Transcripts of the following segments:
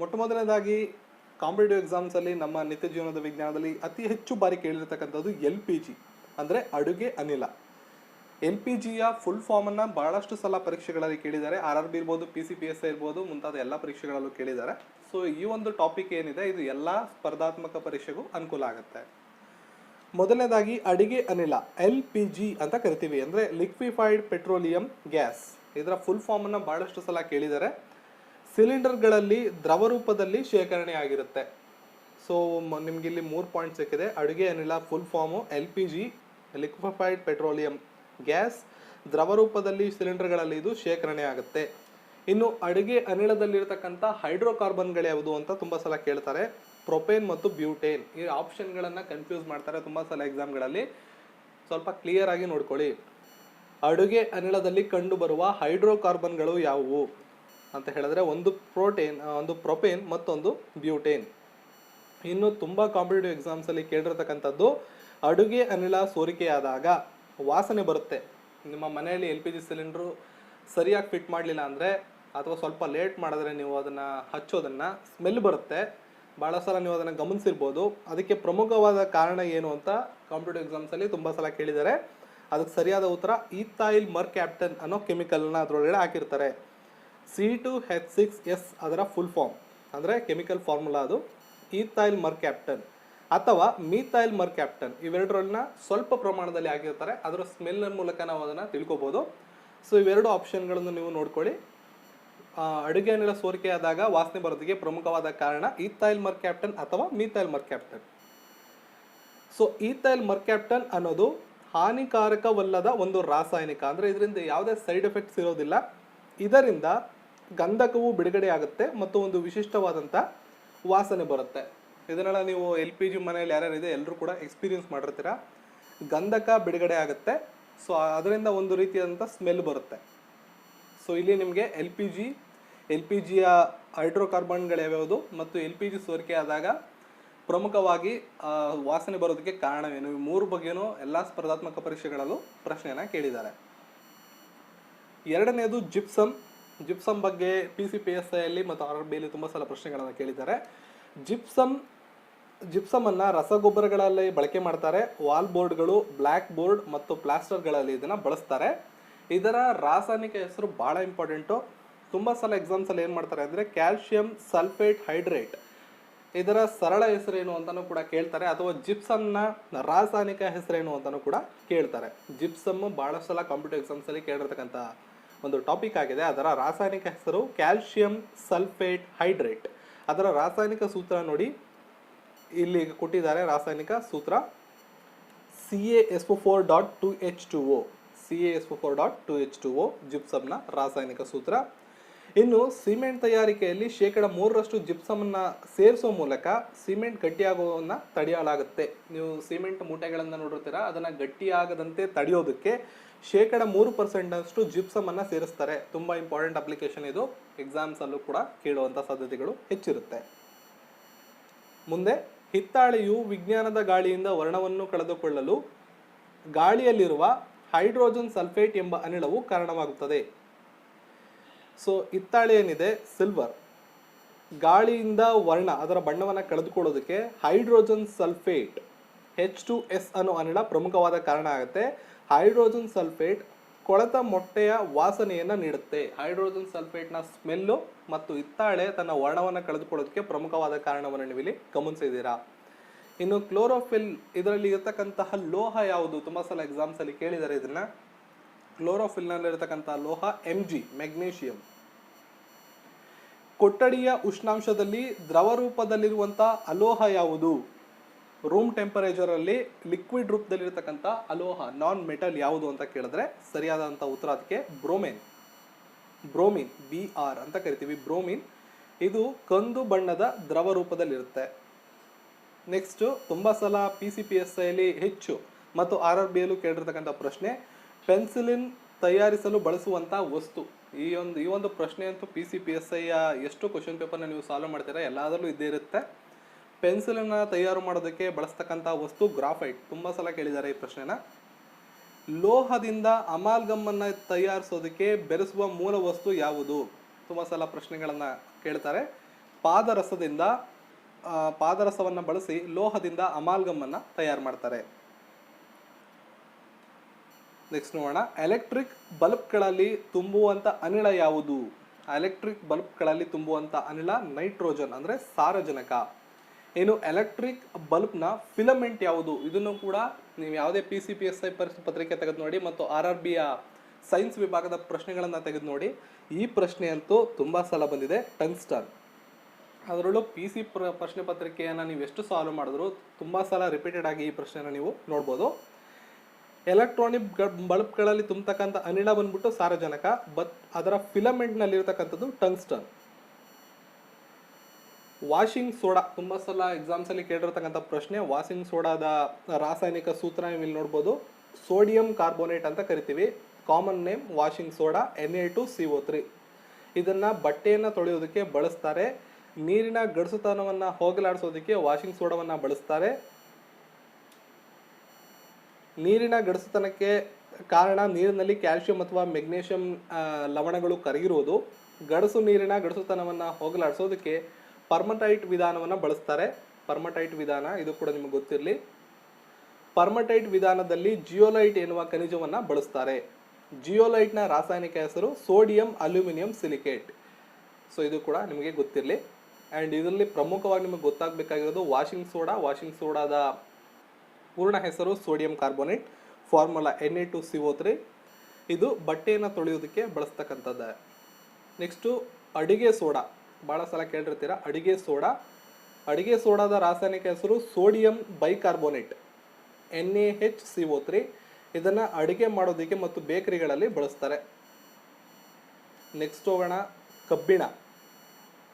ಮೊಟ್ಟ ಮೊದಲನೇದಾಗಿ ಕಾಂಪಿಟೇಟಿವ್ ಎಕ್ಸಾಮ್ಸಲ್ಲಿ ನಮ್ಮ ನಿತ್ಯ ಜೀವನದ ವಿಜ್ಞಾನದಲ್ಲಿ ಅತಿ ಹೆಚ್ಚು ಬಾರಿ ಕೇಳಿರ್ತಕ್ಕಂಥದ್ದು ಎಲ್ ಪಿ ಜಿ, ಅಂದರೆ ಅಡುಗೆ ಅನಿಲ. ಎಲ್ ಪಿ ಜಿಯ ಫುಲ್ ಫಾರ್ಮನ್ನು ಬಹಳಷ್ಟು ಸಲ ಪರೀಕ್ಷೆಗಳಲ್ಲಿ ಕೇಳಿದ್ದಾರೆ. ಆರ್ ಆರ್ ಬಿ ಇರ್ಬೋದು, ಪಿ ಸಿ ಪಿ ಎಸ್ ಇರ್ಬೋದು, ಮುಂತಾದ ಎಲ್ಲ ಪರೀಕ್ಷೆಗಳಲ್ಲೂ ಕೇಳಿದ್ದಾರೆ. ಸೊ ಈ ಒಂದು ಟಾಪಿಕ್ ಏನಿದೆ, ಇದು ಎಲ್ಲ ಸ್ಪರ್ಧಾತ್ಮಕ ಪರೀಕ್ಷೆಗೂ ಅನುಕೂಲ ಆಗುತ್ತೆ. ಮೊದಲನೇದಾಗಿ ಅಡಿಗೆ ಅನಿಲ, ಎಲ್ ಪಿ ಜಿ ಅಂತ ಕರಿತೀವಿ. ಅಂದರೆ ಲಿಕ್ವಿಫೈಡ್ ಪೆಟ್ರೋಲಿಯಂ ಗ್ಯಾಸ್ ಇದರ ಫುಲ್ ಫಾರ್ಮನ್ನು ಬಹಳಷ್ಟು ಸಲ ಕೇಳಿದ್ದಾರೆ. ಸಿಲಿಂಡರ್ಗಳಲ್ಲಿ ದ್ರವ ರೂಪದಲ್ಲಿ ಶೇಖರಣೆ ಆಗಿರುತ್ತೆ ಸೊ ನಿಮ್ಗೆ ಇಲ್ಲಿ ಮೂರು ಪಾಯಿಂಟ್ ಸಿಕ್ಕಿದೆ. ಅಡುಗೆ, ಅನಿಲ full form L P G liquefied petroleum gas ದ್ರವ ರೂಪದಲ್ಲಿ ಸಿಲಿಂಡರ್ಗಳಲ್ಲಿ ಇದು ಶೇಖರಣೆ ಆಗುತ್ತೆ ಇನ್ನು ಅಡುಗೆ ಅನಿಲದಲ್ಲಿರ್ತಕ್ಕಂಥ ಹೈಡ್ರೋಕಾರ್ಬನ್ಗಳು ಯಾವುದು ಅಂತ ತುಂಬ ಸಲ ಕೇಳ್ತಾರೆ. ಪ್ರೊಪೇನ್ ಮತ್ತು ಬ್ಯೂಟೇನ್. ಈ ಆಪ್ಷನ್ಗಳನ್ನು ಕನ್ಫ್ಯೂಸ್ ಮಾಡ್ತಾರೆ ತುಂಬ ಸಲ ಎಕ್ಸಾಮ್ಗಳಲ್ಲಿ ಸ್ವಲ್ಪ ಕ್ಲಿಯರ್ ಆಗಿ ನೋಡ್ಕೊಳ್ಳಿ. ಅಡುಗೆ ಅನಿಲದಲ್ಲಿ ಕಂಡುಬರುವ ಹೈಡ್ರೋಕಾರ್ಬನ್ಗಳು ಯಾವುವು? ಅಂತ ಹೇಳಿದ್ರೆ ಒಂದು ಪ್ರೋಟೇನ್ ಒಂದು ಪ್ರೊಪೇನ್ ಮತ್ತೊಂದು ಬ್ಯೂಟೇನ್ ಇನ್ನು ತುಂಬ ಕಾಂಪಿಟೇಟಿವ್ ಎಕ್ಸಾಮ್ಸಲ್ಲಿ ಕೇಳಿರ್ತಕ್ಕಂಥದ್ದು, ಅಡುಗೆ ಅನಿಲ ಸೋರಿಕೆಯಾದಾಗ ವಾಸನೆ ಬರುತ್ತೆ. ನಿಮ್ಮ ಮನೆಯಲ್ಲಿ ಎಲ್ ಪಿ ಜಿ ಸಿಲಿಂಡ್ರು ಸರಿಯಾಗಿ ಫಿಟ್ ಮಾಡಲಿಲ್ಲ ಅಂದರೆ, ಅಥವಾ ಸ್ವಲ್ಪ ಲೇಟ್ ಮಾಡಿದ್ರೆ ನೀವು ಅದನ್ನು ಹಚ್ಚೋದನ್ನು ಸ್ಮೆಲ್ ಬರುತ್ತೆ. ಭಾಳ ಸಲ ನೀವು ಅದನ್ನು ಗಮನಿಸಿರ್ಬೋದು. ಅದಕ್ಕೆ ಪ್ರಮುಖವಾದ ಕಾರಣ ಏನು ಅಂತ ಕಾಂಪಿಟೇಟಿವ್ ಎಕ್ಸಾಮ್ಸಲ್ಲಿ ತುಂಬ ಸಲ ಕೇಳಿದ್ದಾರೆ. ಅದಕ್ಕೆ ಸರಿಯಾದ ಉತ್ತರ ಈಥೈಲ್ ಮರ್ ಕ್ಯಾಪ್ಟನ್ ಅನ್ನೋ ಕೆಮಿಕಲ್ನ ಅದರೊಳಗಡೆ ಹಾಕಿರ್ತಾರೆ. C two H six S ಅದರ ಫುಲ್ ಫಾರ್ಮ್ ಅಂದರೆ ಕೆಮಿಕಲ್ ಫಾರ್ಮುಲಾ ಅದು. ಈಥೈಲ್ ಮರ್ ಕ್ಯಾಪ್ಟನ್ ಅಥವಾ ಮೀಥೈಲ್ ಮರ್ ಕ್ಯಾಪ್ಟನ್ ಇವೆರಡರನ್ನ ಸ್ವಲ್ಪ ಪ್ರಮಾಣದಲ್ಲಿ ಆಗಿರ್ತಾರೆ. ಅದರ ಸ್ಮೆಲ್ನ ಮೂಲಕ ನಾವು ಅದನ್ನು ತಿಳ್ಕೊಬೋದು. ಸೊ ಇವೆರಡು ಆಪ್ಷನ್ಗಳನ್ನು ನೀವು ನೋಡ್ಕೊಳ್ಳಿ. ಅಡುಗೆ ಅನಿಲ ಸೋರಿಕೆ ಆದಾಗ ವಾಸನೆ ಬರೋದಕ್ಕೆ ಪ್ರಮುಖವಾದ ಕಾರಣ ಈಥೈಲ್ ಮರ್ ಕ್ಯಾಪ್ಟನ್ ಅಥವಾ methyl mercaptan so ethyl mercaptan ಅನ್ನೋದು ಹಾನಿಕಾರಕವಲ್ಲದ ಒಂದು ರಾಸಾಯನಿಕ. ಅಂದರೆ ಇದರಿಂದ ಯಾವುದೇ ಸೈಡ್ ಎಫೆಕ್ಟ್ಸ್ ಇರೋದಿಲ್ಲ. ಇದರಿಂದ ಗಂಧಕವು ಬಿಡುಗಡೆ ಆಗುತ್ತೆ ಮತ್ತು ಒಂದು ವಿಶಿಷ್ಟವಾದಂಥ ವಾಸನೆ ಬರುತ್ತೆ. ಇದನ್ನೆಲ್ಲ ನೀವು ಎಲ್ ಪಿ ಜಿ ಮನೆಯಲ್ಲಿ ಯಾರ್ಯಾರಿದೆ ಎಲ್ಲರೂ ಕೂಡ ಎಕ್ಸ್ಪೀರಿಯನ್ಸ್ ಮಾಡಿರ್ತೀರ? ಗಂಧಕ ಬಿಡುಗಡೆ ಆಗುತ್ತೆ. ಸೊ ಅದರಿಂದ ಒಂದು ರೀತಿಯಾದಂಥ ಸ್ಮೆಲ್ ಬರುತ್ತೆ. ಸೊ ಇಲ್ಲಿ ನಿಮಗೆ L P G, L P ಜಿಯ ಹೈಡ್ರೋಕಾರ್ಬನ್ಗಳು ಮತ್ತು ಎಲ್ ಪಿ ಜಿ ಸೋರಿಕೆ ಆದಾಗ ಪ್ರಮುಖವಾಗಿ ವಾಸನೆ ಬರೋದಕ್ಕೆ ಕಾರಣವೇನು ಈ ಮೂರು ಬಗ್ಗೆನೂ ಎಲ್ಲ ಸ್ಪರ್ಧಾತ್ಮಕ ಪರೀಕ್ಷೆಗಳಲ್ಲೂ ಪ್ರಶ್ನೆಯನ್ನು ಕೇಳಿದ್ದಾರೆ. ಎರಡನೆಯದು ಜಿಪ್ಸಮ್. ಜಿಪ್ಸಮ್ ಬಗ್ಗೆ ಪಿ ಸಿ ಪಿ ಎಸ್ ಐಯಲ್ಲಿ ಮತ್ತು ಆರ್ ಆರ್ ಬಿಯಲ್ಲಿ ತುಂಬ ಸಲ ಪ್ರಶ್ನೆಗಳನ್ನು ಕೇಳಿದ್ದಾರೆ. ಜಿಪ್ಸಮ್ ಜಿಪ್ಸಮನ್ನು ರಸಗೊಬ್ಬರಗಳಲ್ಲಿ ಬಳಕೆ ಮಾಡ್ತಾರೆ. ವಾಲ್ ಬೋರ್ಡ್ಗಳು ಬ್ಲ್ಯಾಕ್ ಬೋರ್ಡ್ ಮತ್ತು ಪ್ಲಾಸ್ಟರ್ಗಳಲ್ಲಿ ಇದನ್ನು ಬಳಸ್ತಾರೆ. ಇದರ ರಾಸಾಯನಿಕ ಹೆಸರು ಭಾಳ ಇಂಪಾರ್ಟೆಂಟು. ತುಂಬ ಸಲ ಎಕ್ಸಾಮ್ಸಲ್ಲಿ ಏನು ಮಾಡ್ತಾರೆ ಅಂದರೆ ಕ್ಯಾಲ್ಶಿಯಂ ಸಲ್ಫೇಟ್ ಹೈಡ್ರೇಟ್. ಇದರ ಸರಳ ಹೆಸರೇನು ಅಂತಲೂ ಕೂಡ ಕೇಳ್ತಾರೆ, ಅಥವಾ ಜಿಪ್ಸಮ್ನ ರಾಸಾಯನಿಕ ಹೆಸರೇನು ಅಂತಲೂ ಕೂಡ ಕೇಳ್ತಾರೆ. ಜಿಪ್ಸಮ್ ಭಾಳಷ್ಟು ಸಲ ಕಾಂಪಿಟೇಟಿವ್ ಎಕ್ಸಾಮ್ಸಲ್ಲಿ ಕೇಳಿರ್ತಕ್ಕಂಥ ಒಂದು ಟಾಪಿಕ್ ಆಗಿದೆ. ಅದರ ರಾಸಾಯನಿಕ ಹೆಸರು ಕ್ಯಾಲ್ಶಿಯಂ ಸಲ್ಫೇಟ್ ಹೈಡ್ರೇಟ್ ಅದರ ರಾಸಾಯನಿಕ ಸೂತ್ರ ನೋಡಿ. ಇಲ್ಲಿ ಕೊಟ್ಟಿದ್ದಾರೆ ರಾಸಾಯನಿಕ ಸೂತ್ರ C A S four dot two H two O C A S four dot two H two O ಜಿಪ್ಸಮ್ನ ರಾಸಾಯನಿಕ ಸೂತ್ರ. ಇನ್ನು ಸಿಮೆಂಟ್ ತಯಾರಿಕೆಯಲ್ಲಿ ಶೇಕಡ ಮೂರರಷ್ಟು ಜಿಪ್ಸಮನ್ನು ಸೇರಿಸೋ ಮೂಲಕ ಸಿಮೆಂಟ್ ಗಟ್ಟಿಯಾಗೋದನ್ನು ತಡೆಯಲಾಗುತ್ತೆ. ನೀವು ಸಿಮೆಂಟ್ ಮೂಟೆಗಳನ್ನು ನೋಡಿರ್ತೀರ, ಅದನ್ನು ಗಟ್ಟಿಯಾಗದಂತೆ ತಡೆಯೋದಕ್ಕೆ ಶೇಕಡ ಮೂರು ಪರ್ಸೆಂಟಷ್ಟು ಜಿಪ್ಸಮನ್ನು ಸೇರಿಸ್ತಾರೆ. ತುಂಬ ಇಂಪಾರ್ಟೆಂಟ್ ಅಪ್ಲಿಕೇಶನ್ ಇದು. ಎಕ್ಸಾಮ್ಸಲ್ಲೂ ಕೂಡ ಕೇಳುವಂಥ ಸಾಧ್ಯತೆಗಳು ಹೆಚ್ಚಿರುತ್ತೆ. ಮುಂದೆ, ಹಿತ್ತಾಳೆಯು ವಿಜ್ಞಾನದ ಗಾಳಿಯಿಂದ ವರ್ಣವನ್ನು ಕಳೆದುಕೊಳ್ಳಲು ಗಾಳಿಯಲ್ಲಿರುವ ಹೈಡ್ರೋಜನ್ ಸಲ್ಫೇಟ್ ಎಂಬ ಅನಿಲವು ಕಾರಣವಾಗುತ್ತದೆ. ಸೊ ಹಿತ್ತಾಳೆ ಏನಿದೆ? ಸಿಲ್ವರ್ ಗಾಳಿಯಿಂದ ವರ್ಣ, ಅದರ ಬಣ್ಣವನ್ನು ಕಳೆದುಕೊಳ್ಳೋದಕ್ಕೆ hydrogen sulphate H two S ಅನ್ನೋ ಅನಿಲ ಪ್ರಮುಖವಾದ ಕಾರಣ ಆಗುತ್ತೆ. ಹೈಡ್ರೋಜನ್ ಸಲ್ಫೇಟ್ ಕೊಳೆತ ಮೊಟ್ಟೆಯ ವಾಸನೆಯನ್ನು ನೀಡುತ್ತೆ. ಹೈಡ್ರೋಜನ್ ಸಲ್ಫೇಟ್ನ ಸ್ಮೆಲ್ಲು ಮತ್ತು ಹಿತ್ತಾಳೆ ತನ್ನ ವರ್ಣವನ್ನು ಕಳೆದುಕೊಳ್ಳೋದಕ್ಕೆ ಪ್ರಮುಖವಾದ ಕಾರಣವನ್ನು ನೀವು ಇಲ್ಲಿ ಗಮನಿಸಿದ್ದೀರಾ. ಇನ್ನು ಕ್ಲೋರೋಫಿಲ್ ಇದರಲ್ಲಿ ಇರತಕ್ಕಂತಹ ಲೋಹ ಯಾವುದು? ತುಂಬ ಸಲ ಎಕ್ಸಾಮ್ಸಲ್ಲಿ ಕೇಳಿದ್ದಾರೆ ಇದನ್ನ. ಕ್ಲೋರೋಫಿಲ್ನಲ್ಲಿರತಕ್ಕಂಥ ಲೋಹ ಎಂ ಜಿ ಮೆಗ್ನೀಷಿಯಂ ಕೊಠಡಿಯ ಉಷ್ಣಾಂಶದಲ್ಲಿ ದ್ರವ ರೂಪದಲ್ಲಿರುವಂಥ ಅಲೋಹ ಯಾವುದು? ರೂಮ್ ಟೆಂಪರೇಚರಲ್ಲಿ ಲಿಕ್ವಿಡ್ ರೂಪದಲ್ಲಿರತಕ್ಕಂಥ ಅಲೋಹ ನಾನ್ ಮೆಟಲ್ ಯಾವುದು ಅಂತ ಕೇಳಿದ್ರೆ ಸರಿಯಾದಂಥ ಉತ್ತರ ಅದಕ್ಕೆ ಬ್ರೋಮೇನ್ ಬ್ರೋಮಿನ್ ಬಿ ಆರ್ ಅಂತ ಕರಿತೀವಿ. ಬ್ರೋಮಿನ್ ಇದು ಕಂದು ಬಣ್ಣದ ದ್ರವ ರೂಪದಲ್ಲಿರುತ್ತೆ ನೆಕ್ಸ್ಟ್ ತುಂಬ ಸಲ ಪಿ ಸಿ ಪಿ ಎಸ್ ಐಲಿ ಹೆಚ್ಚು ಮತ್ತು ಆರ್ ಆರ್ ಬಿ ಅಲ್ಲೂ ಕೇಳಿರ್ತಕ್ಕಂಥ ಪ್ರಶ್ನೆ ಪೆನ್ಸಿಲಿನ್ ತಯಾರಿಸಲು ಬಳಸುವಂಥ ವಸ್ತು. ಈ ಒಂದು ಈ ಒಂದು ಪ್ರಶ್ನೆ ಅಂತೂ ಪಿ ಸಿ ಪಿ ಎಸ್ ಐಯ ಎಷ್ಟು ಕ್ವಶನ್ ಪೇಪರ್ನ ನೀವು ಸಾಲ್ವ್ ಮಾಡ್ತೀರಾ ಎಲ್ಲದರಲ್ಲೂ ಇದ್ದೇ ಇರುತ್ತೆ. ಪೆನ್ಸಿಲನ್ನು ತಯಾರು ಮಾಡೋದಕ್ಕೆ ಬಳಸ್ತಕ್ಕಂಥ ವಸ್ತು ಗ್ರಾಫೈಟ್. ತುಂಬ ಸಲ ಕೇಳಿದ್ದಾರೆ ಈ ಪ್ರಶ್ನೆನ. ಲೋಹದಿಂದ ಅಮಾಲ್ಗಮ್ಮನ್ನು ತಯಾರಿಸೋದಕ್ಕೆ ಬೆರೆಸುವ ಮೂಲ ವಸ್ತು ಯಾವುದು? ತುಂಬ ಸಲ ಪ್ರಶ್ನೆಗಳನ್ನು ಕೇಳ್ತಾರೆ. ಪಾದರಸದಿಂದ ಪಾದರಸವನ್ನು ಬಳಸಿ ಲೋಹದಿಂದ ಅಮಾಲ್ಗಮ್ಮನ್ನು ತಯಾರು ಮಾಡ್ತಾರೆ. ನೆಕ್ಸ್ಟ್ ನೋಡೋಣ. ಎಲೆಕ್ಟ್ರಿಕ್ ಬಲ್ಬ್ಗಳಲ್ಲಿ ತುಂಬುವಂಥ ಅನಿಲ ಯಾವುದು? ಎಲೆಕ್ಟ್ರಿಕ್ ಬಲ್ಬ್ಗಳಲ್ಲಿ ತುಂಬುವಂಥ ಅನಿಲ ನೈಟ್ರೋಜನ್ ಅಂದರೆ ಸಾರಜನಕ. ಏನು ಎಲೆಕ್ಟ್ರಿಕ್ ಬಲ್ಬ್ನ ಫಿಲಮೆಂಟ್ ಯಾವುದು? ಇದನ್ನು ಕೂಡ ನೀವು ಯಾವುದೇ P C P S I ಪತ್ರಿಕೆ ತೆಗೆದು ನೋಡಿ ಮತ್ತು ಆರ್ ಆರ್ ಬಿಯ ಸೈನ್ಸ್ ವಿಭಾಗದ ಪ್ರಶ್ನೆಗಳನ್ನು ತೆಗೆದು ನೋಡಿ. ಈ ಪ್ರಶ್ನೆ ಅಂತೂ ತುಂಬ ಸಲ ಬಂದಿದೆ. ಟಂಗ್ಸ್ಟನ್ ಅದರಲ್ಲೂ ಪಿ ಸಿ ಪ್ರ ಪ್ರಶ್ನೆ ಪತ್ರಿಕೆಯನ್ನು ನೀವು ಎಷ್ಟು ಸಾಲ್ವ್ ಮಾಡಿದ್ರು ತುಂಬ ಸಲ ರಿಪೀಟೆಡ್ ಆಗಿ ಈ ಪ್ರಶ್ನೆನ ನೀವು ನೋಡ್ಬೋದು. ಎಲೆಕ್ಟ್ರಾನಿಕ್ ಬಲ್ಬ್ಗಳಲ್ಲಿ ತುಂಬತಕ್ಕಂಥ ಅನಿಲ ಬಂದ್ಬಿಟ್ಟು ಸಾರಜನಕ, ಬತ್, ಅದರ ಫಿಲಮೆಂಟ್ನಲ್ಲಿರತಕ್ಕಂಥದ್ದು ಟಂಗ್ಸ್ಟನ್. ವಾಷಿಂಗ್ ಸೋಡಾ, ತುಂಬ ಸಲ ಎಕ್ಸಾಮ್ಸಲ್ಲಿ ಕೇಳಿರ್ತಕ್ಕಂಥ ಪ್ರಶ್ನೆ, ವಾಷಿಂಗ್ ಸೋಡಾದ ರಾಸಾಯನಿಕ ಸೂತ್ರ ಇಲ್ಲಿ ನೋಡ್ಬೋದು. ಸೋಡಿಯಂ ಕಾರ್ಬೋನೇಟ್ ಅಂತ ಕರಿತೀವಿ. Common name washing soda N A two C O three ಇದನ್ನು ಬಟ್ಟೆಯನ್ನು ತೊಳೆಯೋದಕ್ಕೆ ಬಳಸ್ತಾರೆ. ನೀರಿನ ಗಡಸುತನವನ್ನು ಹೋಗಲಾಡಿಸೋದಕ್ಕೆ ವಾಷಿಂಗ್ ಸೋಡಾವನ್ನು ಬಳಸ್ತಾರೆ. ನೀರಿನ ಗಡಸುತನಕ್ಕೆ ಕಾರಣ ನೀರಿನಲ್ಲಿ ಕ್ಯಾಲ್ಸಿಯಂ ಅಥವಾ ಮೆಗ್ನೇಷಿಯಂ ಲವಣಗಳು ಕರಗಿರುವುದು. ಗಡಸು ನೀರಿನ ಗಡಸುತನವನ್ನು ಹೋಗಲಾಡಿಸೋದಕ್ಕೆ ಪರ್ಮಟೈಟ್ ವಿಧಾನವನ್ನು ಬಳಸ್ತಾರೆ. ಪರ್ಮಟೈಟ್ ವಿಧಾನ, ಇದು ಕೂಡ ನಿಮಗೆ ಗೊತ್ತಿರಲಿ. ಪರ್ಮಟೈಟ್ ವಿಧಾನದಲ್ಲಿ ಜಿಯೋಲೈಟ್ ಎನ್ನುವ ಖನಿಜವನ್ನು ಬಳಸ್ತಾರೆ. ಜಿಯೋಲೈಟ್ನ ರಾಸಾಯನಿಕ ಹೆಸರು ಸೋಡಿಯಂ ಅಲ್ಯೂಮಿನಿಯಂ ಸಿಲಿಕೇಟ್. ಸೊ ಇದು ಕೂಡ ನಿಮಗೆ ಗೊತ್ತಿರಲಿ. ಆ್ಯಂಡ್ ಇದರಲ್ಲಿ ಪ್ರಮುಖವಾಗಿ ನಿಮಗೆ ಗೊತ್ತಾಗಬೇಕಾಗಿರೋದು ವಾಷಿಂಗ್ ಸೋಡಾ. ವಾಷಿಂಗ್ ಸೋಡಾದ ಪೂರ್ಣ ಹೆಸರು sodium carbonate, formula N A two C O three. ಇದು ಬಟ್ಟೆಯನ್ನು ತೊಳೆಯೋದಕ್ಕೆ ಬಳಸ್ತಕ್ಕಂಥದ್ದು. ನೆಕ್ಸ್ಟು ಅಡಿಗೆ ಸೋಡಾ. ಭಾಳ ಸಲ ಕೇಳಿರ್ತೀರ, ಅಡಿಗೆ ಸೋಡಾ. ಅಡಿಗೆ ಸೋಡಾದ ರಾಸಾಯನಿಕ ಹೆಸರು sodium bicarbonate, N A H C O three. ಇದನ್ನು ಅಡಿಗೆ ಮಾಡೋದಕ್ಕೆ ಮತ್ತು ಬೇಕರಿಗಳಲ್ಲಿ ಬಳಸ್ತಾರೆ. ನೆಕ್ಸ್ಟ್ ಹೋಗೋಣ, ಕಬ್ಬಿಣ.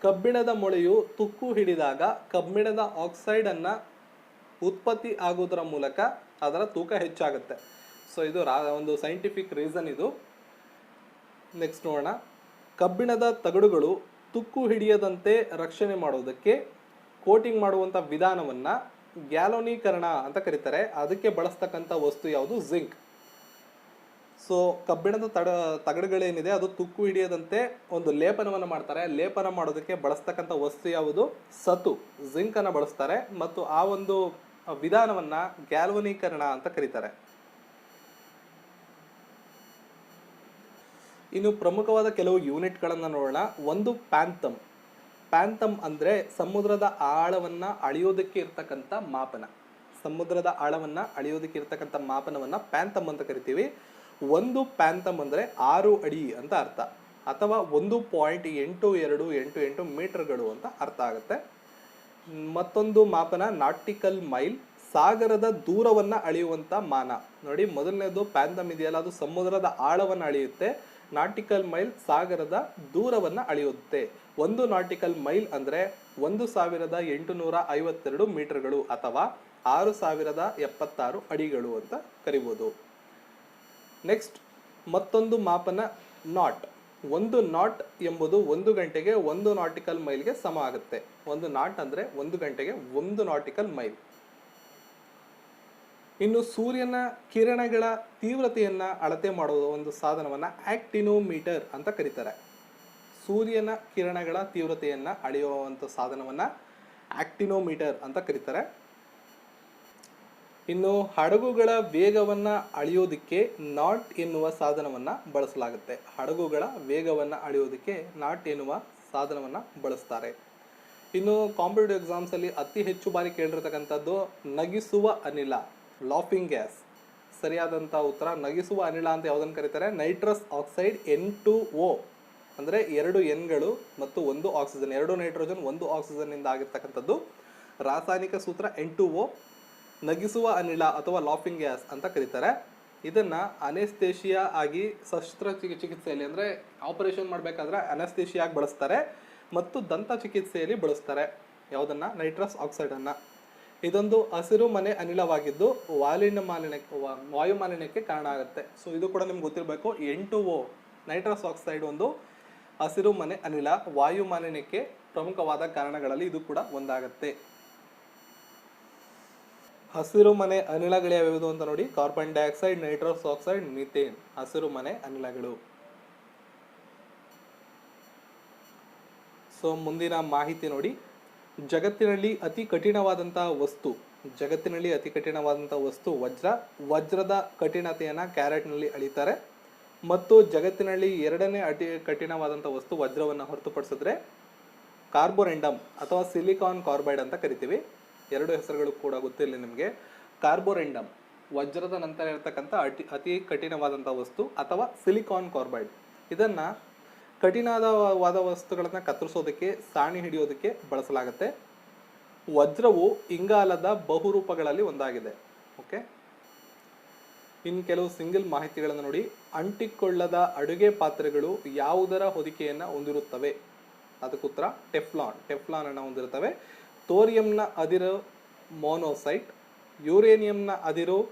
ಕಬ್ಬಿಣದ ಮೊಳೆಯು ತುಕ್ಕು ಹಿಡಿದಾಗ ಕಬ್ಬಿಣದ ಆಕ್ಸೈಡನ್ನು ಉತ್ಪತ್ತಿ ಆಗುವುದರ ಮೂಲಕ ಅದರ ತೂಕ ಹೆಚ್ಚಾಗುತ್ತೆ. ಸೊ ಇದು ರಾ, ಒಂದು ಸೈಂಟಿಫಿಕ್ ರೀಸನ್ ಇದು. ನೆಕ್ಸ್ಟ್ ನೋಡೋಣ. ಕಬ್ಬಿಣದ ತಗಡುಗಳು ತುಕ್ಕು ಹಿಡಿಯದಂತೆ ರಕ್ಷಣೆ ಮಾಡುವುದಕ್ಕೆ ಕೋಟಿಂಗ್ ಮಾಡುವಂಥ ವಿಧಾನವನ್ನು ಗ್ಯಾಲೋನೀಕರಣ ಅಂತ ಕರೀತಾರೆ. ಅದಕ್ಕೆ ಬಳಸ್ತಕ್ಕಂಥ ವಸ್ತು ಯಾವುದು? ಜಿಂಕ್. ಸೊ ಕಬ್ಬಿಣದ ತಡ, ತಗಡುಗಳೇನಿದೆ, ಅದು ತುಕ್ಕು ಹಿಡಿಯದಂತೆ ಒಂದು ಲೇಪನವನ್ನು ಮಾಡ್ತಾರೆ. ಲೇಪನ ಮಾಡೋದಕ್ಕೆ ಬಳಸ್ತಕ್ಕಂಥ ವಸ್ತು ಯಾವುದು? ಸತು ಜಿಂಕನ್ನು ಬಳಸ್ತಾರೆ. ಮತ್ತು ಆ ಒಂದು ವಿಧಾನವನ್ನ ಗ್ಯಾಲ್ವನೀಕರಣ ಅಂತ ಕರೀತಾರೆ. ಇನ್ನು ಪ್ರಮುಖವಾದ ಕೆಲವು ಯೂನಿಟ್ಗಳನ್ನು ನೋಡೋಣ. ಒಂದು ಪ್ಯಾಂಥಮ್. ಪ್ಯಾಂಥಮ್ ಅಂದರೆ ಸಮುದ್ರದ ಆಳವನ್ನು ಅಳೆಯೋದಕ್ಕೆ ಇರ್ತಕ್ಕಂಥ ಮಾಪನ. ಸಮುದ್ರದ ಆಳವನ್ನು ಅಳೆಯೋದಕ್ಕೆ ಇರ್ತಕ್ಕಂಥ ಮಾಪನವನ್ನು ಪ್ಯಾಂಥಮ್ ಅಂತ ಕರಿತೀವಿ. ಒಂದು ಪ್ಯಾಂಥಮ್ ಅಂದರೆ ಆರು ಅಡಿ ಅಂತ ಅರ್ಥ. ಅಥವಾ ಒಂದು ಪಾಯಿಂಟ್ ಎಂಟು ಎರಡು ಎಂಟು ಎಂಟು ಮೀಟರ್ಗಳು ಅಂತ ಅರ್ಥ ಆಗುತ್ತೆ. ಮತ್ತೊಂದು ಮಾಪನ, ನಾಟಿಕಲ್ ಮೈಲ್, ಸಾಗರದ ದೂರವನ್ನು ಅಳೆಯುವಂಥ ಮಾನ. ನೋಡಿ, ಮೊದಲನೇದು ಪ್ಯಾಂದಮ್ ಇದೆಯಲ್ಲ, ಅದು ಸಮುದ್ರದ ಆಳವನ್ನು ಅಳೆಯುತ್ತೆ. ನಾಟಿಕಲ್ ಮೈಲ್ ಸಾಗರದ ದೂರವನ್ನು ಅಳೆಯುತ್ತೆ. ಒಂದು ನಾಟಿಕಲ್ ಮೈಲ್ ಅಂದರೆ ಒಂದು ಸಾವಿರದ ಎಂಟುನೂರ ಐವತ್ತೆರಡು ಮೀಟರ್ಗಳು ಅಥವಾ ಆರು ಸಾವಿರದ ಎಪ್ಪತ್ತಾರು ಅಡಿಗಳು ಅಂತ ಕರಿಬೋದು. ನೆಕ್ಸ್ಟ್, ಮತ್ತೊಂದು ಮಾಪನ, ನಾಟ್. ಒಂದು ನಾಟ್ ಎಂಬುದು ಒಂದು ಗಂಟೆಗೆ ಒಂದು ನಾಟಿಕಲ್ ಮೈಲ್ಗೆ ಸಮ ಆಗುತ್ತೆ. ಒಂದು ನಾಟ್ ಅಂದರೆ ಒಂದು ಗಂಟೆಗೆ ಒಂದು ನಾಟಿಕಲ್ ಮೈಲ್. ಇನ್ನು ಸೂರ್ಯನ ಕಿರಣಗಳ ತೀವ್ರತೆಯನ್ನು ಅಳತೆ ಮಾಡುವ ಒಂದು ಸಾಧನವನ್ನು ಆಕ್ಟಿನೋಮೀಟರ್ ಅಂತ ಕರೀತಾರೆ. ಸೂರ್ಯನ ಕಿರಣಗಳ ತೀವ್ರತೆಯನ್ನು ಅಳೆಯುವಂಥ ಸಾಧನವನ್ನು ಆಕ್ಟಿನೋಮೀಟರ್ ಅಂತ ಕರೀತಾರೆ. ಇನ್ನು ಹಡಗುಗಳ ವೇಗವನ್ನು ಅಳೆಯೋದಕ್ಕೆ ನಾಟ್ ಎನ್ನುವ ಸಾಧನವನ್ನು ಬಳಸಲಾಗುತ್ತೆ. ಹಡಗುಗಳ ವೇಗವನ್ನು ಅಳೆಯೋದಕ್ಕೆ ನಾಟ್ ಎನ್ನುವ ಸಾಧನವನ್ನು ಬಳಸ್ತಾರೆ. ಇನ್ನು ಕಾಂಪಿಟೇಟಿವ್ ಎಕ್ಸಾಮ್ಸ್ ಅಲ್ಲಿ ಅತಿ ಹೆಚ್ಚು ಬಾರಿ ಕೇಳಿರ್ತಕ್ಕಂಥದ್ದು ನಗಿಸುವ ಅನಿಲ ಲಾಫಿಂಗ್ ಗ್ಯಾಸ್ ಸರಿಯಾದಂಥ ಉತ್ತರ, ನಗಿಸುವ ಅನಿಲ ಅಂತ ಯಾವುದನ್ನು ಕರೀತಾರೆ? Nitrous oxide N two O ಅಂದರೆ ಎರಡು ಎನ್ಗಳು ಮತ್ತು ಒಂದು ಆಕ್ಸಿಜನ್ ಎರಡು ನೈಟ್ರೋಜನ್ ಒಂದು ಆಕ್ಸಿಜನ್ನಿಂದ ಆಗಿರ್ತಕ್ಕಂಥದ್ದು ರಾಸಾಯನಿಕ ಸೂತ್ರ ಎನ್ ಟು ಓ ನಗಿಸುವ ಅನಿಲ ಅಥವಾ ಲಾಫಿಂಗ್ ಗ್ಯಾಸ್ ಅಂತ ಕರೀತಾರೆ. ಇದನ್ನ ಅನೆಸ್ತೇಷಿಯಾ ಆಗಿ ಶಸ್ತ್ರ ಚಿಕಿ- ಚಿಕಿತ್ಸೆಯಲ್ಲಿ ಅಂದರೆ ಆಪರೇಷನ್ ಮಾಡಬೇಕಾದ್ರೆ ಅನೆಸ್ತೇಷಿಯಾಗಿ ಬಳಸ್ತಾರೆ. ಮತ್ತು ದಂತ ಚಿಕಿತ್ಸೆಯಲ್ಲಿ ಬಳಸ್ತಾರೆ. ಯಾವುದನ್ನ? ನೈಟ್ರಸ್ ಆಕ್ಸೈಡನ್ನು. ಇದೊಂದು ಹಸಿರು ಮನೆ ಅನಿಲವಾಗಿದ್ದು ವಾಲಿನ ಮಾಲಿನ್ಯಕ್ಕೆ, ವಾ- ವಾಯು ಮಾಲಿನ್ಯಕ್ಕೆ ಕಾರಣ ಆಗುತ್ತೆ. ಸೊ ಇದು ಕೂಡ ನಿಮ್ಗೆ ಗೊತ್ತಿರಬೇಕು. ಎಂಟು ಓ ನೈಟ್ರಸ್ ಆಕ್ಸೈಡ್ ಒಂದು ಹಸಿರು ಮನೆ ಅನಿಲ, ವಾಯು ಮಾಲಿನ್ಯಕ್ಕೆ ಪ್ರಮುಖವಾದ ಕಾರಣಗಳಲ್ಲಿ ಇದು ಕೂಡ ಒಂದಾಗತ್ತೆ. ಹಸಿರು ಮನೆ ಅನಿಲಗಳು ಯಾವ್ಯಾವುದು ಅಂತ ನೋಡಿ. Carbon dioxide nitrous oxide methane ಹಸಿರು ಮನೆ ಅನಿಲಗಳು. ಸೊ ಮುಂದಿನ ಮಾಹಿತಿ ನೋಡಿ. ಜಗತ್ತಿನಲ್ಲಿ ಅತಿ ಕಠಿಣವಾದಂತಹ ವಸ್ತು, ಜಗತ್ತಿನಲ್ಲಿ ಅತಿ ಕಠಿಣವಾದಂತಹ ವಸ್ತು ವಜ್ರ. ವಜ್ರದ ಕಠಿಣತೆಯನ್ನು ಕ್ಯಾರೆಟ್ನಲ್ಲಿ ಅಳಿತಾರೆ. ಮತ್ತು ಜಗತ್ತಿನಲ್ಲಿ ಎರಡನೇ ಅತಿ ಕಠಿಣವಾದಂಥ ವಸ್ತು ವಜ್ರವನ್ನು ಹೊರತುಪಡಿಸಿದ್ರೆ ಕಾರ್ಬೋರೆಂಡಮ್ ಅಥವಾ ಸಿಲಿಕಾನ್ ಕಾರ್ಬೈಡ್ ಅಂತ ಕರಿತೀವಿ. ಎರಡು ಹೆಸರುಗಳು ಕೂಡ ಗೊತ್ತಿರಲಿ ನಿಮಗೆ. ಕಾರ್ಬೋರೆಂಡಮ್, ವಜ್ರದ ನಂತರ ಇರತಕ್ಕಂಥ ಅತಿ ಅತಿ ಕಠಿಣವಾದಂಥ ವಸ್ತು ಅಥವಾ ಸಿಲಿಕಾನ್ ಕಾರ್ಬೈಡ್. ಇದನ್ನ ಕಠಿಣವಾದ ವಸ್ತುಗಳನ್ನು ಕತ್ತರಿಸೋದಕ್ಕೆ, ಸಾಣಿ ಹಿಡಿಯೋದಕ್ಕೆ ಬಳಸಲಾಗುತ್ತೆ. ವಜ್ರವು ಇಂಗಾಲದ ಬಹುರೂಪಗಳಲ್ಲಿ ಒಂದಾಗಿದೆ. ಓಕೆ ಇನ್ನು ಕೆಲವು ಸಿಂಗಲ್ ಮಾಹಿತಿಗಳನ್ನು ನೋಡಿ. ಅಂಟಿಕೊಳ್ಳದ ಅಡುಗೆ ಪಾತ್ರೆಗಳು ಯಾವುದರ ಹೊದಿಕೆಯನ್ನು ಹೊಂದಿರುತ್ತವೆ? ಅದಕ್ಕೆ ಉತ್ತರ, ಟೆಫ್ಲಾನ್. ಟೆಫ್ಲಾನ್ ಅನ್ನು ಹೊಂದಿರುತ್ತವೆ. ಥೋರಿಯಂನ ಅದಿರು, ಮೋನೋಸೈಟ್. ಯುರೇನಿಯಂನ ಅದಿರು,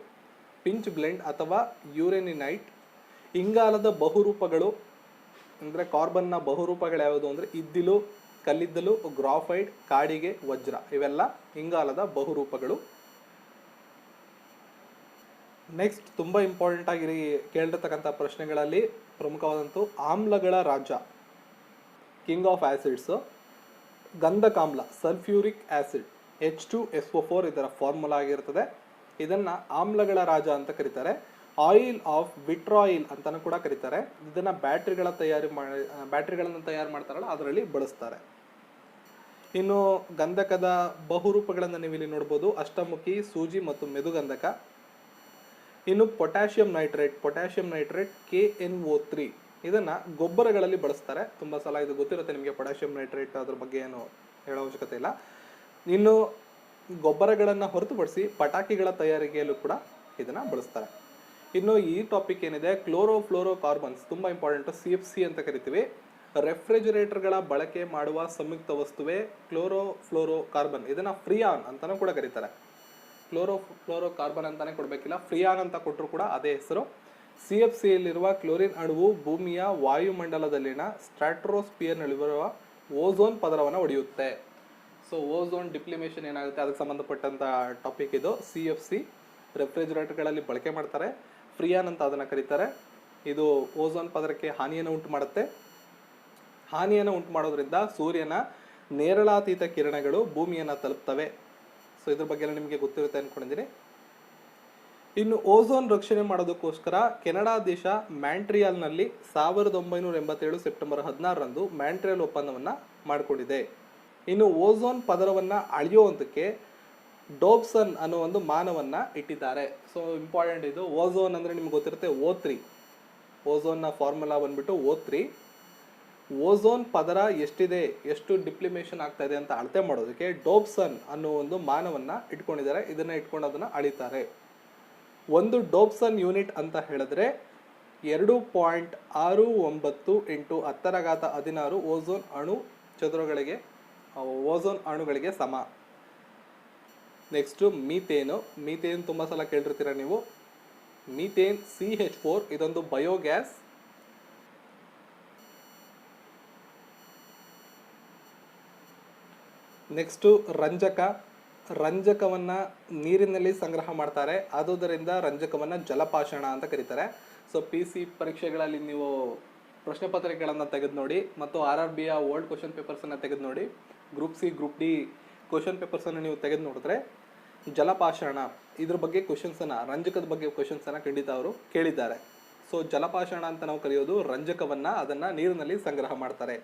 ಪಿಂಚ್ ಬ್ಲೆಂಡ್ ಅಥವಾ ಯುರೇನಿನೈಟ್. ಇಂಗಾಲದ ಬಹುರೂಪಗಳು ಅಂದರೆ ಕಾರ್ಬನ್ನ ಬಹುರೂಪಗಳು ಯಾವುದು ಅಂದರೆ ಇದ್ದಿಲು, ಕಲ್ಲಿದ್ದಲು ಗ್ರಾಫೈಟ್ ಕಾಡಿಗೆ, ವಜ್ರ. ಇವೆಲ್ಲ ಇಂಗಾಲದ ಬಹುರೂಪಗಳು. ನೆಕ್ಸ್ಟ್ ತುಂಬ ಇಂಪಾರ್ಟೆಂಟ್ ಆಗಿ ಕೇಳಿರ್ತಕ್ಕಂಥ ಪ್ರಶ್ನೆಗಳಲ್ಲಿ ಪ್ರಮುಖವಾದಂಥ ಆಮ್ಲಗಳ ರಾಜ king of acids ಗಂಧಕಾಮ್ಲ sulphuric acid H two S O four ಇದರ ಫಾರ್ಮುಲಾ ಆಗಿರ್ತದೆ. ಇದನ್ನು ಆಮ್ಲಗಳ ರಾಜ ಅಂತ ಕರೀತಾರೆ. ಆಯಿಲ್ ಆಫ್ ವಿಟ್ರಾಯಿಲ್ ಅಂತಲೂ ಕೂಡ ಕರೀತಾರೆ. ಇದನ್ನು ಬ್ಯಾಟ್ರಿಗಳ ತಯಾರಿ ಮಾಡಿ ಬ್ಯಾಟ್ರಿಗಳನ್ನು ತಯಾರು ಮಾಡ್ತಾರಲ್ಲ, ಅದರಲ್ಲಿ ಬಳಸ್ತಾರೆ. ಇನ್ನು ಗಂಧಕದ ಬಹುರೂಪಗಳನ್ನು ನೀವು ಇಲ್ಲಿ ನೋಡ್ಬೋದು. ಅಷ್ಟಮುಖಿ, ಸೂಜಿ ಮತ್ತು ಮೆದುಗಂಧಕ. ಇನ್ನು potassium nitrate potassium nitrate K N O three. ಇದನ್ನು ಗೊಬ್ಬರಗಳಲ್ಲಿ ಬಳಸ್ತಾರೆ. ತುಂಬ ಸಲ ಇದು ಗೊತ್ತಿರುತ್ತೆ ನಿಮಗೆ ಪೊಟ್ಯಾಷಿಯಂ ನೈಟ್ರೇಟ್ ಅದ್ರ ಬಗ್ಗೆ ಏನು ಹೇಳೋ ಅವಶ್ಯಕತೆ ಇಲ್ಲ. ಇನ್ನು ಗೊಬ್ಬರಗಳನ್ನು ಹೊರತುಪಡಿಸಿ ಪಟಾಕಿಗಳ ತಯಾರಿಕೆಯಲ್ಲೂ ಕೂಡ ಇದನ್ನು ಬಳಸ್ತಾರೆ. ಇನ್ನು ಈ ಟಾಪಿಕ್ ಏನಿದೆ ಕ್ಲೋರೋ ಫ್ಲೋರೋ ಕಾರ್ಬನ್ಸ್ ತುಂಬ ಇಂಪಾರ್ಟೆಂಟು ಸಿ ಎಫ್ ಸಿ ಅಂತ ಕರಿತೀವಿ. ರೆಫ್ರಿಜರೇಟರ್ಗಳ ಬಳಕೆ ಮಾಡುವ ಸಂಯುಕ್ತ ವಸ್ತುವೇ ಕ್ಲೋರೋ ಫ್ಲೋರೋ ಕಾರ್ಬನ್ ಇದನ್ನು ಫ್ರಿಯಾನ್ ಅಂತಲೂ ಕೂಡ ಕರೀತಾರೆ. ಕ್ಲೋರೋ ಫ್ಲೋರೋ ಕಾರ್ಬನ್ ಅಂತಾನೆ ಕೊಡಬೇಕಿಲ್ಲ ಫ್ರಿಯಾನ್ ಅಂತ ಕೊಟ್ಟರು ಕೂಡ ಅದೇ ಹೆಸರು. ಸಿ ಎಫ್ ಸಿಯಲ್ಲಿರುವ ಕ್ಲೋರಿನ್ ಅಣುವು ಭೂಮಿಯ ವಾಯುಮಂಡಲದಲ್ಲಿನ ಸ್ಟ್ರಾಟ್ರೋಸ್ಪಿಯರ್ನಲ್ಲಿರುವ ಓಝೋನ್ ಪದರವನ್ನು ಒಡೆಯುತ್ತೆ. ಸೊ ಓಝೋನ್ ಡಿಪ್ಲಿಮೇಷನ್ ಏನಾಗುತ್ತೆ? ಅದಕ್ಕೆ ಸಂಬಂಧಪಟ್ಟಂಥ ಟಾಪಿಕ್ ಇದು ಸಿ ಎಫ್ ಸಿ ರೆಫ್ರಿಜರೇಟರ್ಗಳಲ್ಲಿ ಬಳಕೆ ಮಾಡ್ತಾರೆ. ಫ್ರಿಯಾನ್ ಅಂತ ಅದನ್ನು ಕರೀತಾರೆ. ಇದು ಓಝೋನ್ ಪದರಕ್ಕೆ ಹಾನಿಯನ್ನು ಉಂಟು ಮಾಡುತ್ತೆ. ಹಾನಿಯನ್ನು ಉಂಟು ಮಾಡೋದ್ರಿಂದ ಸೂರ್ಯನ ನೇರಳಾತೀತ ಕಿರಣಗಳು ಭೂಮಿಯನ್ನು ತಲುಪ್ತವೆ. ಸೊ ಇದ್ರ ಬಗ್ಗೆ ಎಲ್ಲ ನಿಮಗೆ ಗೊತ್ತಿರುತ್ತೆ ಅಂದ್ಕೊಂಡಿದ್ದೀನಿ ಇನ್ನು ಓಝೋನ್ ರಕ್ಷಣೆ ಮಾಡೋದಕ್ಕೋಸ್ಕರ ಕೆನಡಾ ದೇಶ ಮ್ಯಾಂಟ್ರಿಯಲ್ನಲ್ಲಿ ಸಾವಿರದ ಒಂಬೈನೂರ ಎಂಬತ್ತೇಳು ಸೆಪ್ಟೆಂಬರ್ ಹದಿನಾರರಂದು ಮ್ಯಾಂಟ್ರಿಯಲ್ ಒಪ್ಪಂದವನ್ನು ಮಾಡಿಕೊಂಡಿದೆ. ಇನ್ನು ಓಝೋನ್ ಪದರವನ್ನು ಅಳೆಯುವಂತಕ್ಕೆ ಡೋಬ್ಸನ್ ಅನ್ನೋ ಒಂದು ಮಾನವನ್ನ ಇಟ್ಟಿದ್ದಾರೆ. ಸೊ ಇಂಪಾರ್ಟೆಂಟ್ ಇದು. ಓಝೋನ್ ಅಂದರೆ ನಿಮ್ಗೆ ಗೊತ್ತಿರುತ್ತೆ ಓ ತ್ರೀ ಓಝೋನ್ನ ಫಾರ್ಮುಲಾ ಬಂದ್ಬಿಟ್ಟು ಓ ತ್ರೀ ಓಝೋನ್ ಪದರ ಎಷ್ಟಿದೆ, ಎಷ್ಟು ಡಿಪ್ಲಿಮೇಷನ್ ಆಗ್ತಾ ಇದೆ ಅಂತ ಅಳತೆ ಮಾಡೋದಕ್ಕೆ ಡೋಬ್ಸನ್ ಅನ್ನೋ ಒಂದು ಮಾನವನ್ನ ಇಟ್ಕೊಂಡಿದ್ದಾರೆ. ಇದನ್ನ ಇಟ್ಕೊಂಡು ಅದನ್ನ ಅಳಿತಾರೆ. ಒಂದು ಡೋಬ್ಸನ್ ಯೂನಿಟ್ ಅಂತ ಹೇಳಿದ್ರೆ ಎರಡು ಪಾಯಿಂಟ್ ಆರು ಒಂಬತ್ತು ಎಂಟು ಹತ್ತರಘಾತ ಹದಿನಾರು ಓಝೋನ್ ಅಣು ಚದುರಗಳಿಗೆ ಓಝೋನ್ ಅಣುಗಳಿಗೆ ಸಮ. ನೆಕ್ಸ್ಟು ಮೀಥೇನು ಮೀಥೇನ್ ತುಂಬ ಸಲ ಕೇಳಿರ್ತೀರ ನೀವು? ಮೀಥೇನ್ ಸಿ ಹೆಚ್ ಫೋರ್, ಇದೊಂದು ಬಯೋಗ್ಯಾಸ್. ನೆಕ್ಸ್ಟು ರಂಜಕ. ರಂಜಕವನ್ನು ನೀರಿನಲ್ಲಿ ಸಂಗ್ರಹ ಮಾಡ್ತಾರೆ. ಆದುದರಿಂದ ರಂಜಕವನ್ನು ಜಲಪಾಷಣ ಅಂತ ಕರೀತಾರೆ. ಸೊ ಪಿ ಸಿ ಪರೀಕ್ಷೆಗಳಲ್ಲಿ ನೀವು ಪ್ರಶ್ನೆ ಪತ್ರಿಕೆಗಳನ್ನು ತೆಗೆದು ನೋಡಿ, ಮತ್ತು ಆರ್ ಆರ್ ಬಿಯ ಓಲ್ಡ್ ಕ್ವಶನ್ ಪೇಪರ್ಸನ್ನು ತೆಗೆದು ನೋಡಿ. Group C group D question ಪೇಪರ್ಸನ್ನು ನೀವು ತೆಗೆದು ನೋಡಿದ್ರೆ ಜಲಪಾಷಾಣ ಇದ್ರ ಬಗ್ಗೆ ಕ್ವಶನ್ಸನ್ನು ರಂಜಕದ ಬಗ್ಗೆ ಕ್ವಶನ್ಸನ್ನು ಖಂಡಿತ ಅವರು ಕೇಳಿದ್ದಾರೆ. ಸೊ ಜಲಪಾಷಾಣ ಅಂತ ನಾವು ಕರೆಯೋದು ರಂಜಕವನ್ನು ಅದನ್ನು ನೀರಿನಲ್ಲಿ ಸಂಗ್ರಹ ಮಾಡ್ತಾರೆ.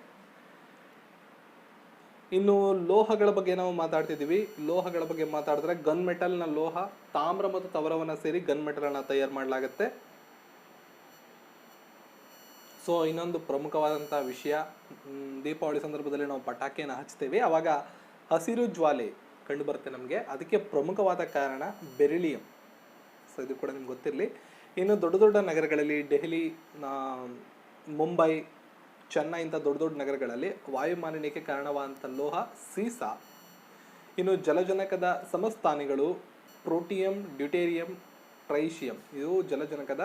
ಇನ್ನು ಲೋಹಗಳ ಬಗ್ಗೆ ನಾವು ಮಾತಾಡ್ತಿದ್ದೀವಿ. ಲೋಹಗಳ ಬಗ್ಗೆ ಮಾತಾಡಿದ್ರೆ ಗನ್ ಮೆಟಲ್ನ ಲೋಹ, ತಾಮ್ರ ಮತ್ತು ತವರವನ್ನು ಸೇರಿ ಗನ್ ಮೆಟಲನ್ನು ತಯಾರು ಮಾಡಲಾಗುತ್ತೆ. ಸೊ ಇನ್ನೊಂದು ಪ್ರಮುಖವಾದಂಥ ವಿಷಯ ದೀಪಾವಳಿ ಸಂದರ್ಭದಲ್ಲಿ ನಾವು ಪಟಾಕಿಯನ್ನು ಹಚ್ತೇವೆ. ಅವಾಗ ಹಸಿರು ಜ್ವಾಲೆ ಕಂಡು ಬರುತ್ತೆ ನಮಗೆ. ಅದಕ್ಕೆ ಪ್ರಮುಖವಾದ ಕಾರಣ ಬೆರಿಲಿಯಂ ಸೊ ಇದು ಕೂಡ ನಿಮ್ಗೆ ಗೊತ್ತಿರಲಿ. ಇನ್ನು ದೊಡ್ಡ ದೊಡ್ಡ ನಗರಗಳಲ್ಲಿ ದೆಹಲಿ ಮುಂಬೈ, ಚೆನ್ನೈ ಇಂಥ ದೊಡ್ಡ ದೊಡ್ಡ ನಗರಗಳಲ್ಲಿ ವಾಯುಮಾಲಿನ್ಯಕ್ಕೆ ಕಾರಣವಾದಂಥ ಲೋಹ, ಸೀಸ. ಇನ್ನು ಜಲಜನಕದ ಸಮಸ್ಥಾನಿಗಳು ಪ್ರೋಟಿಯಂ, ಡ್ಯೂಟೇರಿಯಂ ಟ್ರೈಶಿಯಂ ಇದು ಜಲಜನಕದ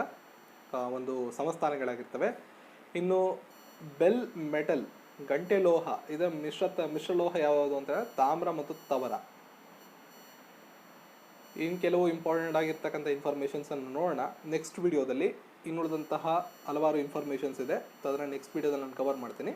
ಒಂದು ಸಮಸ್ಥಾನಗಳಾಗಿರ್ತವೆ. ಇನ್ನು ಬೆಲ್ ಮೆಟಲ್, ಗಂಟೆ ಲೋಹ. ಇದರ ಮಿಶ್ರತ ಮಿಶ್ರಲೋಹ ಯಾವುದು ಅಂತ ತಾಮ್ರ ಮತ್ತು ತವರ. ಇನ್ನು ಕೆಲವು ಇಂಪಾರ್ಟೆಂಟ್ ಆಗಿರ್ತಕ್ಕಂಥ ಇನ್ಫಾರ್ಮೇಷನ್ಸನ್ನು ನೋಡೋಣ. ನೆಕ್ಸ್ಟ್ ವಿಡಿಯೋದಲ್ಲಿ ಇನ್ನುಳಿದಂತಹ ಹಲವಾರು ಇನ್ಫಾರ್ಮೇಷನ್ಸ್ ಇದೆ. ಅದನ್ನು ನೆಕ್ಸ್ಟ್ ವಿಡಿಯೋದಲ್ಲಿ ನಾನು ಕವರ್ ಮಾಡ್ತೀನಿ.